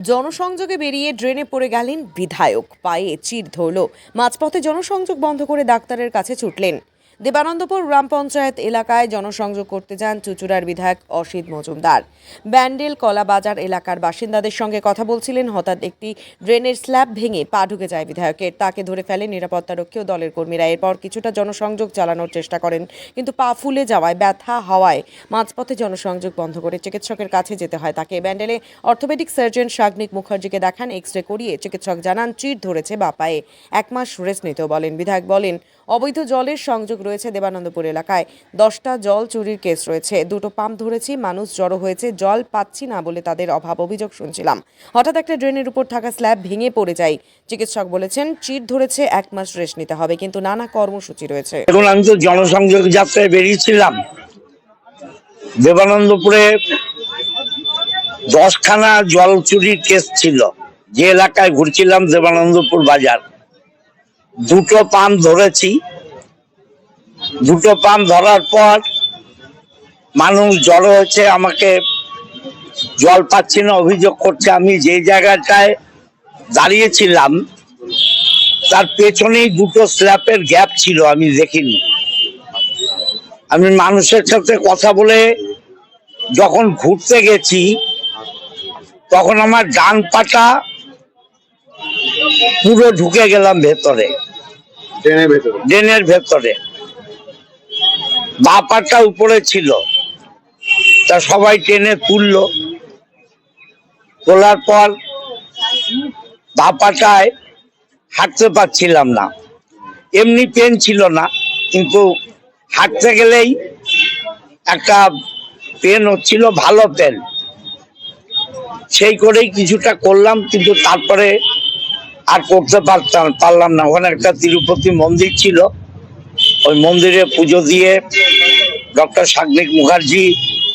জনসংযোগে বেরিয়ে ড্রেনে পড়ে গেলেন বিধায়ক। পায়ে চির ধরল মাঝপথে জনসংযোগ বন্ধ করে ডাক্তারের কাছে ছুটলেন। দেবানন্দপুর গ্রাম পঞ্চায়েত এলাকায় জনসংযোগ করতে যান চুচুড়ার বিধায়ক অসিত মজুমদার। ব্যান্ডেল, কলাবাজার এলাকার বাসিন্দাদের সঙ্গে কথা বলছিলেন। হঠাৎ একটি ড্রেনের স্ল্যাব ভেঙে পা ঢুকে যায় বিধায়কের। তাকে ধরে ফেলে নিরাপত্তারক্ষী ও দলের কর্মীরা। এরপর কিছুটা জনসংযোগ চালানোর চেষ্টা করেন, কিন্তু পা ফুলে যাওয়ায়, ব্যথা হওয়ায় মাঝপথে জনসংযোগ বন্ধ করে চিকিৎসকের কাছে যেতে হয় তাকে। ব্যান্ডেলে অর্থোপেডিক সার্জন শাগনিক মুখার্জিকে দেখান এক্স রে করিয়ে চিকিৎসক জানান, চির ধরেছে বা পায়ে, এক মাস রেস্ট নিতেও বলেন। বিধায়ক বলেন অবৈধ জলের সংযোগ রয়েছে দেবানন্দপুর এলাকায়। দশটা জল চুরির কেস রয়েছে। দুটো পাম্প ধরেছি, মানুষ জড়ো হয়েছে, জল পাচ্ছি না বলে তাদের অভাব অভিযোগ শুনছিলাম। হঠাৎ একটা ড্রেনের উপর থাকা স্ল্যাব ভেঙে পড়ে যায়। চিকিৎসক বলেছেন, চিট ধরেছে, এক মাস রেস্ট নিতে হবে, কিন্তু নানা কর্মসূচি রয়েছে। এখন আমি তো জনসংযোগ যাত্রায় বেরিয়েছিলাম। দেবানন্দপুরে দশখানা জল চুরির কেস ছিল। যে এলাকায় ঘুরছিলাম, দেবানন্দপুর বাজার। দুটো পাম্প ধরেছি। দুটো পাম্প ধরার পর মানুষ জড়ো হয়েছে, আমাকে জল পাচ্ছি না, অভিযোগ করছে। আমি যে জায়গাটায় দাঁড়িয়েছিলাম, তার পেছনেই দুটো স্ল্যাপের গ্যাপ ছিল, আমি দেখিনি। আমি মানুষের সাথে কথা বলে যখন ঘুরতে গেছি, তখন আমার ডান পাটা পুরো ঢুকে গেলাম ভেতরে। ড্রেনের ভেতরে? বা পাটা উপরে ছিল। তা সবাই টেনে তুললো। তোলার পর বাপাটায় হাঁটতে পারছিলাম না। এমনি পেন ছিল না, কিন্তু হাঁটতে গেলেই একটা পেন হচ্ছিল, ভালো পেন। সেই করেই কিছুটা করলাম, কিন্তু তারপরে আর করতে পারতাম পারলাম না। ওখানে একটা তিরুপতি মন্দির ছিল। ওই মন্দিরে পুজো দিয়ে ডক্টর সাগ্নিক মুখার্জি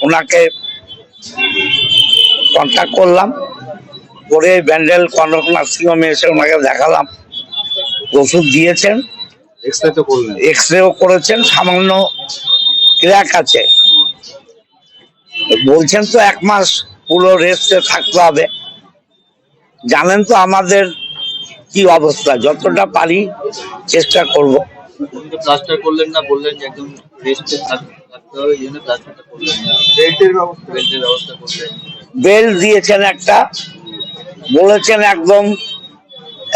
ওনাকে কন্ট্যাক্ট করলাম। করে ব্যান্ডেল কনক নার্সিংহোমে এসে ওনাকে দেখালাম। ওষুধ দিয়েছেন। এক্স রেও করেছেন। সামান্য ক্র্যাক আছে। বলছেন তো এক মাস পুরো রেস্টে থাকতে হবে। জানেন তো আমাদের কি অবস্থা? যতটা পারি চেষ্টা করব। কিন্তু প্লাস্টার করলেন না বললেন যে একদম রেস্টে থাকতে হবে এই জন্য প্লাস্টারটা করলেন না। বেল্টের ব্যবস্থা। বেল্টের ব্যবস্থা করলেন। বেল দিয়েছেন একটা। বলেছেন একদম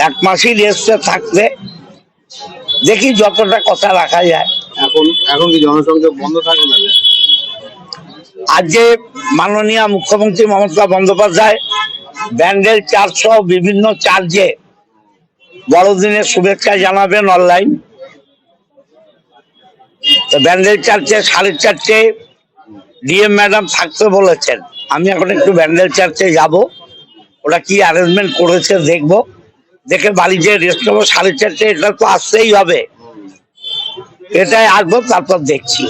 এক মাসই রেস্টে থাকতে দেখি যতটা কথা রাখা যায়। এখন এখন কি জনসংযোগ বন্ধ থাকে না? আজ যে মাননীয় মুখ্যমন্ত্রী মমতা বন্দ্যোপাধ্যায় ব্যান্ডেল চার্জ সহ বিভিন্ন চার্জে বড়দিনের শুভেচ্ছা জানাবেন অনলাইন তো ব্যান্ডেল চার্চে সাড়ে চারটে ডিএম ম্যাডাম থাকতে বলেছেন। আমি এখন একটু ব্যান্ডেল চার্চে যাব। ওরা কি অ্যারেঞ্জমেন্ট করেছে দেখব। দেখে বাড়ি যে রেস্ট নেব সাড়ে চারটে এটা তো আসতেই হবে। এটাই আসব, তারপর দেখছি।